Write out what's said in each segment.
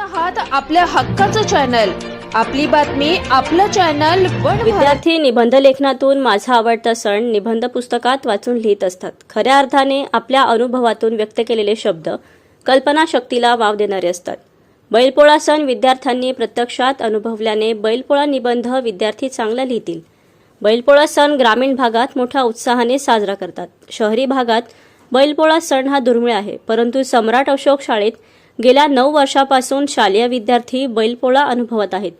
आहात आपल्या हक्काचं चॅनल आपली बातमी आपलं चॅनल विद्यार्थी निबंध लेखनातून माझा आवडता सण निबंध पुस्तकात वाचून लिहित असतात. खऱ्या अर्थाने आपल्या अनुभवातून व्यक्त केलेले शब्द कल्पनाशक्तीला वाव देणारे असतात. बैलपोळा सण विद्यार्थ्यांनी प्रत्यक्षात अनुभवल्याने बैलपोळा निबंध विद्यार्थी चांगला लिहितील. बैलपोळा सण ग्रामीण भागात मोठ्या उत्साहाने साजरा करतात. शहरी भागात बैलपोळा सण हा दुर्मिळ आहे परंतु सम्राट अशोक शाळेत गेल्या नऊ वर्षापासून शालेय विद्यार्थी बैलपोळा अनुभवत आहेत.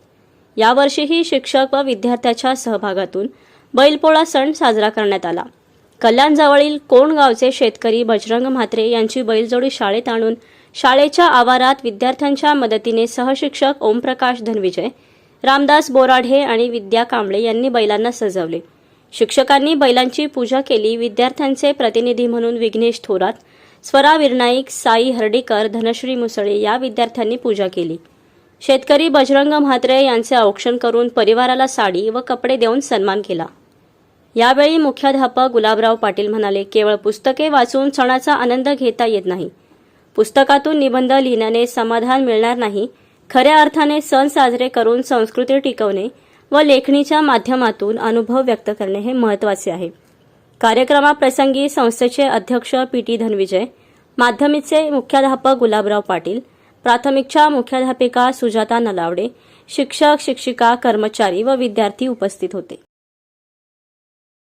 यावर्षीही शिक्षक व विद्यार्थ्याच्या सहभागातून बैलपोळा सण साजरा करण्यात आला. कल्याणजवळील कोण गावचे शेतकरी बजरंग म्हात्रे यांची बैलजोडी शाळेत आणून शाळेच्या आवारात विद्यार्थ्यांच्या मदतीने सहशिक्षक ओमप्रकाश धनविजय रामदास बोराढे आणि विद्या कांबळे यांनी बैलांना सजवले. शिक्षकांनी बैलांची पूजा केली. विद्यार्थ्यांचे प्रतिनिधी म्हणून विघ्नेश थोरात स्वरा विरनाईक साई हर्डीकर धनश्री मुसळे या विद्यार्थ्यांनी पूजा केली. शेतकरी बजरंग म्हात्रे यांचे औक्षण करून परिवाराला साडी व कपडे देऊन सन्मान केला. यावेळी मुख्याध्यापक गुलाबराव पाटील म्हणाले केवळ पुस्तके वाचून सणाचा आनंद घेता येत नाही. पुस्तकातून निबंध लिहिण्याने समाधान मिळणार नाही. खऱ्या अर्थाने सण साजरे करून संस्कृती टिकवणे व लेखणीच्या माध्यमातून अनुभव व्यक्त करणे हे महत्त्वाचे आहे. कार्यक्रमाप्रसंगी संस्थेचे अध्यक्ष पी टी धनविजय माध्यमिकचे मुख्याध्यापक गुलाबराव पाटील प्राथमिकच्या मुख्याध्यापिका सुजाता नलावडे शिक्षक शिक्षिका कर्मचारी व विद्यार्थी उपस्थित होते.